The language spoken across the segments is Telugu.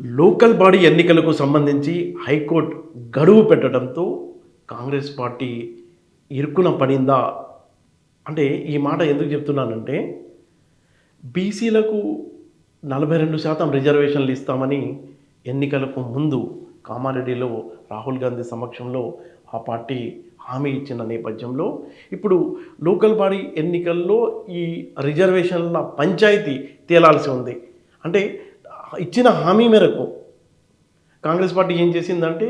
లోకల్ బాడీ ఎన్నికలకు సంబంధించి హైకోర్టు గడువు పెట్టడంతో కాంగ్రెస్ పార్టీ ఇరుకున పడిందా? అంటే ఈ మాట ఎందుకు చెప్తున్నానంటే బీసీలకు నలభై రెండు శాతం రిజర్వేషన్లు ఇస్తామని ఎన్నికలకు ముందు కామారెడ్డిలో రాహుల్ గాంధీ సమక్షంలో ఆ పార్టీ హామీ ఇచ్చిన నేపథ్యంలో ఇప్పుడు లోకల్ బాడీ ఎన్నికల్లో ఈ రిజర్వేషన్ల పంచాయతీ తేలాల్సి ఉంది. అంటే ఇచ్చిన హామీ మేరకు కాంగ్రెస్ పార్టీ ఏం చేసిందంటే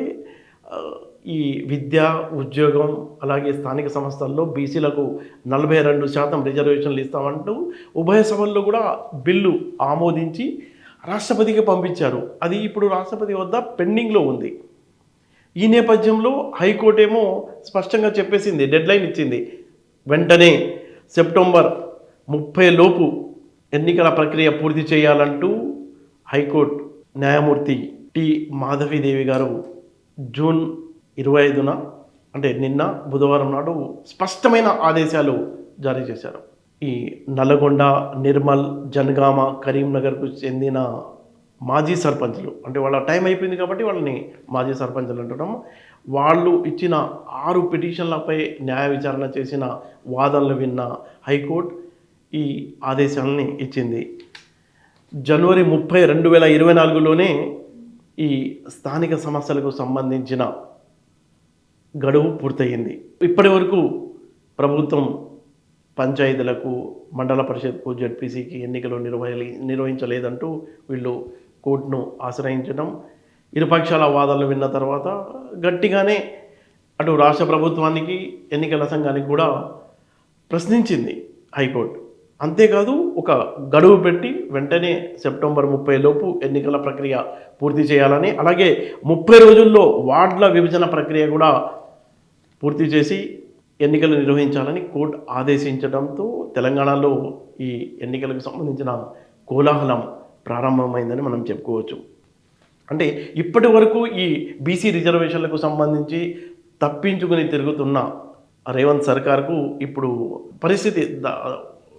ఈ విద్య ఉద్యోగం అలాగే స్థానిక సంస్థల్లో బీసీలకు నలభై రెండు శాతం రిజర్వేషన్లు ఇస్తామంటూ ఉభయ సభల్లో కూడా బిల్లు ఆమోదించి రాష్ట్రపతికి పంపించారు. అది ఇప్పుడు రాష్ట్రపతి వద్ద పెండింగ్లో ఉంది. ఈ నేపథ్యంలో హైకోర్టు ఏమో స్పష్టంగా చెప్పేసింది డెడ్లైన్ ఇచ్చింది. వెంటనే సెప్టెంబర్ ముప్పై లోపు ఎన్నికల ప్రక్రియ పూర్తి చేయాలంటూ హైకోర్టు న్యాయమూర్తి టి. మాధవీదేవి గారు జూన్ ఇరవై ఐదున అంటే నిన్న బుధవారం నాడు స్పష్టమైన ఆదేశాలు జారీ చేశారు. ఈ నల్లగొండ నిర్మల్ జనగామ కరీంనగర్కు చెందిన మాజీ సర్పంచ్లు అంటే వాళ్ళ టైం అయిపోయింది కాబట్టి వాళ్ళని మాజీ సర్పంచ్లు అంటున్నాం వాళ్ళు ఇచ్చిన ఆరు పిటిషన్లపై న్యాయ విచారణ చేసిన వాదనలు విన్న హైకోర్టు ఈ ఆదేశాలని ఇచ్చింది. జనవరి ముప్పై రెండు వేల ఇరవై నాలుగులోనే ఈ స్థానిక సమస్యలకు సంబంధించిన గడువు పూర్తయింది. ఇప్పటి వరకు ప్రభుత్వం పంచాయతీలకు మండల పరిషత్కు జడ్పీసీకి ఎన్నికలు నిర్వహి నిర్వహించలేదంటూ వీళ్ళు కోర్టును ఆశ్రయించడం ఇరుపక్షాల వాదనలు విన్న తర్వాత గట్టిగానే అటు రాష్ట్ర ప్రభుత్వానికి ఎన్నికల సంఘానికి కూడా ప్రశ్నించింది హైకోర్టు. అంతేకాదు ఒక గడువు పెట్టి వెంటనే సెప్టెంబర్ ముప్పై లోపు ఎన్నికల ప్రక్రియ పూర్తి చేయాలని అలాగే ముప్పై రోజుల్లో వార్డుల విభజన ప్రక్రియ కూడా పూర్తి చేసి ఎన్నికలు నిర్వహించాలని కోర్టు ఆదేశించడంతో తెలంగాణలో ఈ ఎన్నికలకు సంబంధించిన కోలాహలం ప్రారంభమైందని మనం చెప్పుకోవచ్చు. అంటే ఇప్పటి వరకు ఈ బీసీ రిజర్వేషన్లకు సంబంధించి తప్పించుకుని తిరుగుతున్న రేవంత్ సర్కార్కు ఇప్పుడు పరిస్థితి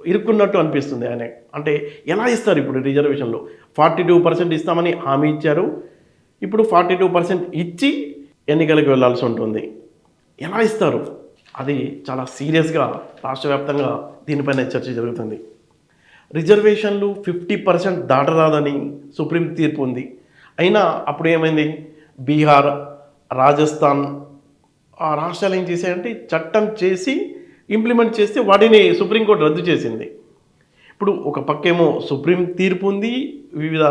ఇరుక్కున్నట్టు అనిపిస్తుంది ఆయన అంటే ఎలా ఇస్తారు ఇప్పుడు రిజర్వేషన్లో? ఫార్టీ టూ పర్సెంట్ ఇస్తామని హామీ ఇచ్చారు. ఇప్పుడు ఫార్టీ టూ పర్సెంట్ ఇచ్చి ఎన్నికలకు వెళ్ళాల్సి ఉంటుంది. ఎలా ఇస్తారు? అది చాలా సీరియస్గా రాష్ట్ర వ్యాప్తంగా దీనిపైన చర్చ జరుగుతుంది. రిజర్వేషన్లు ఫిఫ్టీ పర్సెంట్ దాటరాదని సుప్రీం తీర్పు ఉంది. అయినా అప్పుడు ఏమైంది? బీహార్ రాజస్థాన్ ఆ రాష్ట్రాలు ఏం చేశాయంటే చట్టం చేసి ఇంప్లిమెంట్ చేస్తే వాటిని సుప్రీంకోర్టు రద్దు చేసింది. ఇప్పుడు ఒక పక్కేమో సుప్రీం తీర్పు ఉంది వివిధ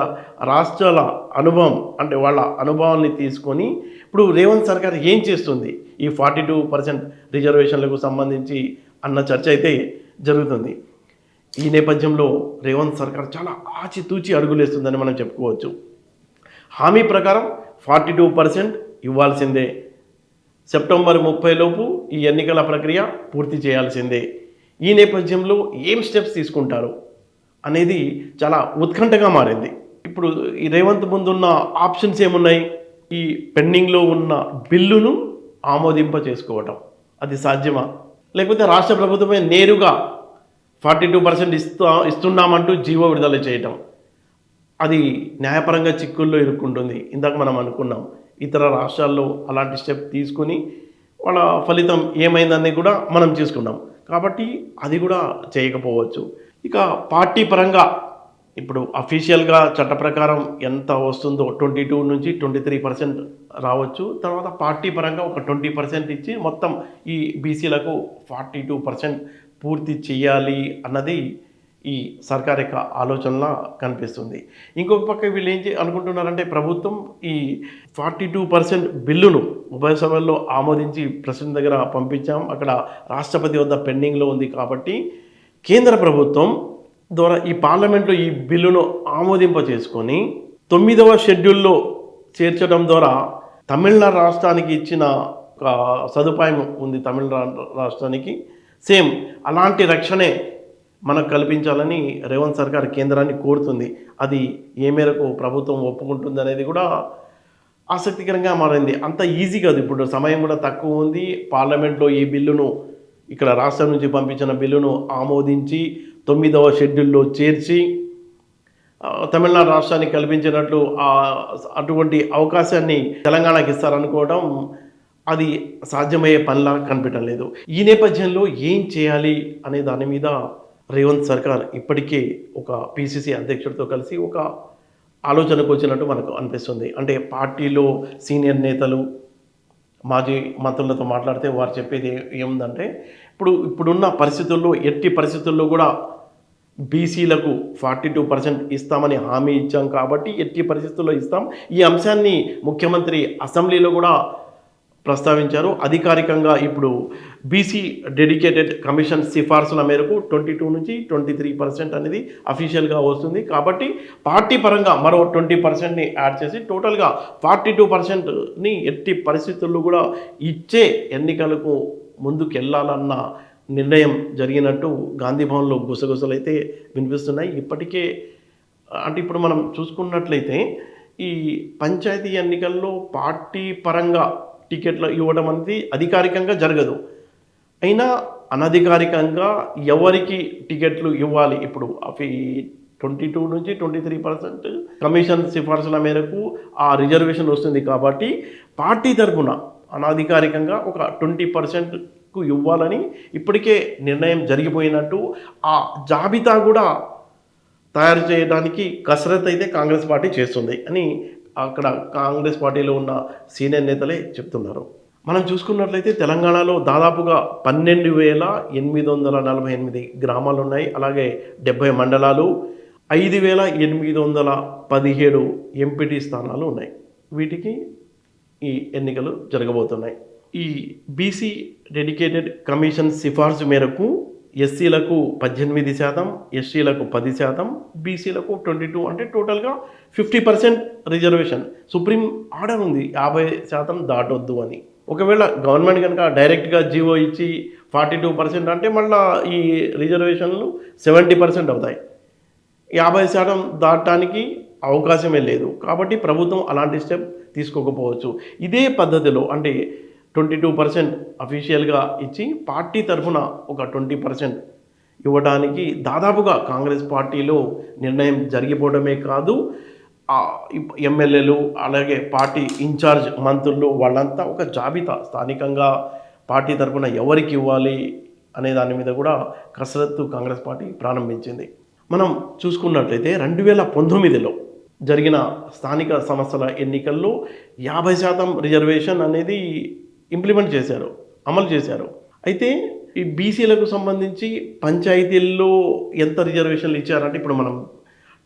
రాష్ట్రాల అనుభవం అంటే వాళ్ళ అనుభవాన్ని తీసుకొని ఇప్పుడు రేవంత్ సర్కార్ ఏం చేస్తుంది? ఈ ఫార్టీ టూ పర్సెంట్ రిజర్వేషన్లకు సంబంధించి అన్న చర్చ అయితే జరుగుతుంది. ఈ నేపథ్యంలో రేవంత్ సర్కార్ చాలా ఆచితూచి అడుగులేస్తుందని మనం చెప్పుకోవచ్చు. హామీ ప్రకారం ఫార్టీ టూ పర్సెంట్ ఇవ్వాల్సిందే. సెప్టెంబర్ ముప్పై లోపు ఈ ఎన్నికల ప్రక్రియ పూర్తి చేయాల్సిందే. ఈ నేపథ్యంలో ఏం స్టెప్స్ తీసుకుంటారు అనేది చాలా ఉత్కంఠగా మారింది. ఇప్పుడు ఈ రేవంత్ ముందున్న ఆప్షన్స్ ఏమున్నాయి? ఈ పెండింగ్లో ఉన్న బిల్లును ఆమోదింప చేసుకోవటం. అది సాధ్యమా? లేకపోతే రాష్ట్ర ప్రభుత్వమే నేరుగా ఫార్టీ టూ పర్సెంట్ ఇస్తా ఇస్తున్నామంటూ జీవో విడుదల చేయటం. అది న్యాయపరంగా చిక్కుల్లో ఇరుక్కుంటుంది. ఇందాక మనం అనుకున్నాం ఇతర రాష్ట్రాల్లో అలాంటి స్టెప్ తీసుకుని వాళ్ళ ఫలితం ఏమైందని కూడా మనం చూసుకున్నాం కాబట్టి అది కూడా చేయకపోవచ్చు. ఇక పార్టీ పరంగా ఇప్పుడు అఫీషియల్గా చట్ట ప్రకారం ఎంత వస్తుందో ట్వంటీ టూ నుంచి ట్వంటీ త్రీ పర్సెంట్ రావచ్చు. తర్వాత పార్టీ పరంగా ఒక ట్వంటీ పర్సెంట్ ఇచ్చి మొత్తం ఈ బీసీలకు ఫార్టీ టూ పర్సెంట్ పూర్తి చేయాలి అన్నది ఈ సర్కార్ యొక్క ఆలోచనల కనిపిస్తుంది. ఇంకొక పక్క వీళ్ళు ఏం చే అనుకుంటున్నారంటే ప్రభుత్వం ఈ ఫార్టీ టూ పర్సెంట్ బిల్లును ఉభయ సభల్లో ఆమోదించి ప్రెసిడెంట్ దగ్గర పంపించాం. అక్కడ రాష్ట్రపతి వద్ద పెండింగ్లో ఉంది కాబట్టి కేంద్ర ప్రభుత్వం ద్వారా ఈ పార్లమెంట్లో ఈ బిల్లును ఆమోదింప చేసుకొని తొమ్మిదవ షెడ్యూల్లో చేర్చడం ద్వారా తమిళనాడు రాష్ట్రానికి ఇచ్చిన ఒక సదుపాయం ఉంది తమిళనాడు రాష్ట్రానికి. సేమ్ అలాంటి రక్షణే మనకు కల్పించాలని రేవంత్ సర్కార్ కేంద్రాన్ని కోరుతుంది. అది ఏ మేరకు ప్రభుత్వం ఒప్పుకుంటుంది అనేది కూడా ఆసక్తికరంగా మారింది. అంత ఈజీ కాదు ఇప్పుడు. సమయం కూడా తక్కువ ఉంది. పార్లమెంట్లో ఈ బిల్లును ఇక్కడ రాష్ట్రం నుంచి పంపించిన బిల్లును ఆమోదించి తొమ్మిదవ షెడ్యూల్లో చేర్చి తమిళనాడు రాష్ట్రానికి కల్పించినట్లు అటువంటి అవకాశాన్ని తెలంగాణకి ఇస్తారనుకోవడం అది సాధ్యమయ్యే పనిలా కనిపించడం లేదు. ఈ నేపథ్యంలో ఏం చేయాలి అనే దాని మీద రేవంత్ సర్కార్ ఇప్పటికే ఒక పిసిసి అధ్యక్షుడితో కలిసి ఒక ఆలోచనకు వచ్చినట్టు మనకు అనిపిస్తుంది. అంటే పార్టీలో సీనియర్ నేతలు మాజీ మంత్రులతో మాట్లాడితే వారు చెప్పేది ఏముందంటే ఇప్పుడు ఇప్పుడున్న పరిస్థితుల్లో ఎట్టి పరిస్థితుల్లో కూడా బీసీలకు ఫార్టీ టూ పర్సెంట్ ఇస్తామని హామీ ఇచ్చాం కాబట్టి ఎట్టి పరిస్థితుల్లో ఇస్తాం. ఈ అంశాన్ని ముఖ్యమంత్రి అసెంబ్లీలో కూడా ప్రస్తావించారు. అధికారికంగా ఇప్పుడు బీసీ డెడికేటెడ్ కమిషన్ సిఫార్సుల మేరకు ట్వంటీ టూ నుంచి ట్వంటీ త్రీ పర్సెంట్ అనేది అఫీషియల్గా వస్తుంది. కాబట్టి పార్టీ పరంగా మరో ట్వంటీ పర్సెంట్ని యాడ్ చేసి టోటల్గా ఫార్టీ టూ పర్సెంట్ని ఎట్టి పరిస్థితుల్లో కూడా ఇచ్చే ఎన్నికలకు ముందుకు వెళ్ళాలన్న నిర్ణయం జరిగినట్టు గాంధీ భవన్లో గుసగుసలైతే వినిపిస్తున్నాయి. ఇప్పటికే అంటే ఇప్పుడు మనం చూసుకున్నట్లయితే ఈ పంచాయతీ ఎన్నికల్లో పార్టీ పరంగా టికెట్లు ఇవ్వడం అనేది అధికారికంగా జరగదు. అయినా అనధికారికంగా ఎవరికి టికెట్లు ఇవ్వాలి? ఇప్పుడు అవి ట్వంటీ టూ నుంచి ట్వంటీ త్రీ పర్సెంట్ కమిషన్ సిఫార్సుల మేరకు ఆ రిజర్వేషన్ వస్తుంది కాబట్టి పార్టీ తరఫున అనధికారికంగా ఒక ట్వంటీ పర్సెంట్కు ఇవ్వాలని ఇప్పటికే నిర్ణయం జరిగిపోయినట్టు ఆ జాబితా కూడా తయారు చేయడానికి కసరత్ అయితే కాంగ్రెస్ పార్టీ చేస్తుంది అని అక్కడ కాంగ్రెస్ పార్టీలో ఉన్న సీనియర్ నేతలే చెప్తున్నారు. మనం చూసుకున్నట్లయితే తెలంగాణలో దాదాపుగా పన్నెండు వేల ఎనిమిది వందల నలభై ఎనిమిది గ్రామాలు ఉన్నాయి. అలాగే డెబ్బై మండలాలు ఐదు వేల ఎనిమిది వందల పదిహేడు ఎంపీటీ స్థానాలు ఉన్నాయి. వీటికి ఈ ఎన్నికలు జరగబోతున్నాయి. ఈ బీసీ డెడికేటెడ్ కమిషన్ సిఫార్సు మేరకు ఎస్సీలకు పద్దెనిమిది శాతం ఎస్సీలకు పది శాతం బీసీలకు ట్వంటీ టూ అంటే టోటల్గా fifty percent reservation. Supreme order ఉంది యాభై శాతం దాటొద్దు అని. ఒకవేళ గవర్నమెంట్ కనుక డైరెక్ట్గా జీవో ఇచ్చి ఫార్టీ టూ పర్సెంట్ అంటే మళ్ళీ ఈ రిజర్వేషన్లు సెవెంటీ పర్సెంట్ అవుతాయి. యాభై శాతం దాటడానికి అవకాశమే లేదు. కాబట్టి ప్రభుత్వం అలాంటి స్టెప్ తీసుకోకపోవచ్చు. ఇదే పద్ధతిలో అంటే ట్వంటీ టూ పర్సెంట్ అఫీషియల్గా ఇచ్చి పార్టీ తరఫున ఒక ట్వంటీ పర్సెంట్ ఇవ్వడానికి దాదాపుగా కాంగ్రెస్ పార్టీలో నిర్ణయం జరిగిపోవడమే కాదు ఎమ్మెల్యేలు అలాగే పార్టీ ఇన్ఛార్జ్ మంత్రులు వాళ్ళంతా ఒక జాబితా స్థానికంగా పార్టీ తరఫున ఎవరికి ఇవ్వాలి అనే దాని మీద కూడా కసరత్తు కాంగ్రెస్ పార్టీ ప్రారంభించింది. మనం చూసుకున్నట్లయితే రెండు వేల పంతొమ్మిదిలో జరిగిన స్థానిక సంస్థల ఎన్నికల్లో యాభై శాతం రిజర్వేషన్ అనేది ఇంప్లిమెంట్ చేశారు అమలు చేశారు. అయితే ఈ బీసీలకు సంబంధించి పంచాయతీల్లో ఎంత రిజర్వేషన్లు ఇచ్చారంటే ఇప్పుడు మనం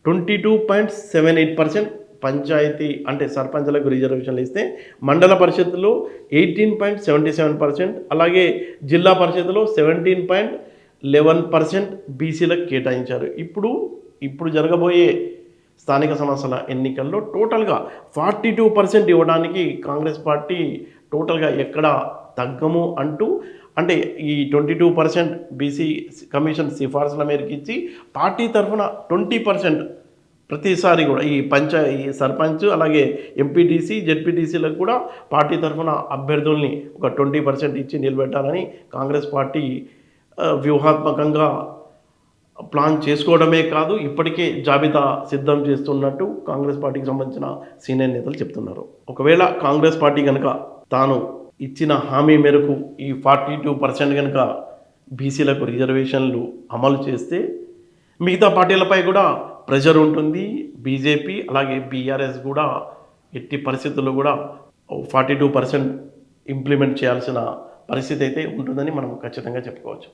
twenty two point seven eight percent panchayat అంటే సర్పంచ్లకు రిజర్వేషన్లు ఇస్తే మండల పరిషత్తులో eighteen point seventy seven percent అలాగే జిల్లా పరిషత్తులో సెవెంటీన్ పాయింట్ లెవెన్ పర్సెంట్ బీసీలకు కేటాయించారు. ఇప్పుడు ఇప్పుడు జరగబోయే స్థానిక సంస్థల ఎన్నికల్లో టోటల్గా ఫార్టీ టూ పర్సెంట్ ఇవ్వడానికి కాంగ్రెస్ పార్టీ టోటల్గా ఎక్కడ తగ్గము అంటూ అంటే ఈ twenty two percent BC commission సిఫార్సుల మేరకు ఇచ్చి పార్టీ తరఫున ట్వంటీ పర్సెంట్ ప్రతిసారి కూడా ఈ పంచ ఈ సర్పంచ్ అలాగే ఎంపీటీసీ జెడ్పీటీసీలకు కూడా పార్టీ తరఫున అభ్యర్థుల్ని ఒక ట్వంటీ పర్సెంట్ ఇచ్చి నిలబెట్టాలని కాంగ్రెస్ పార్టీ వ్యూహాత్మకంగా ప్లాన్ చేసుకోవడమే కాదు ఇప్పటికే జాబితా సిద్ధం చేస్తున్నట్టు కాంగ్రెస్ పార్టీకి సంబంధించిన సీనియర్ నేతలు చెప్తున్నారు. ఒకవేళ కాంగ్రెస్ పార్టీ కనుక తాను ఇచ్చిన హామీ మేరకు ఈ ఫార్టీ టూ పర్సెంట్ కనుక బీసీలకు రిజర్వేషన్లు అమలు చేస్తే మిగతా పార్టీలపై కూడా ప్రెషర్ ఉంటుంది. బీజేపీ అలాగే బీఆర్ఎస్ కూడా ఎట్టి పరిస్థితుల్లో కూడా ఫార్టీ టూ పర్సెంట్ ఇంప్లిమెంట్ చేయాల్సిన పరిస్థితి అయితే ఉంటుందని మనం ఖచ్చితంగా చెప్పుకోవచ్చు.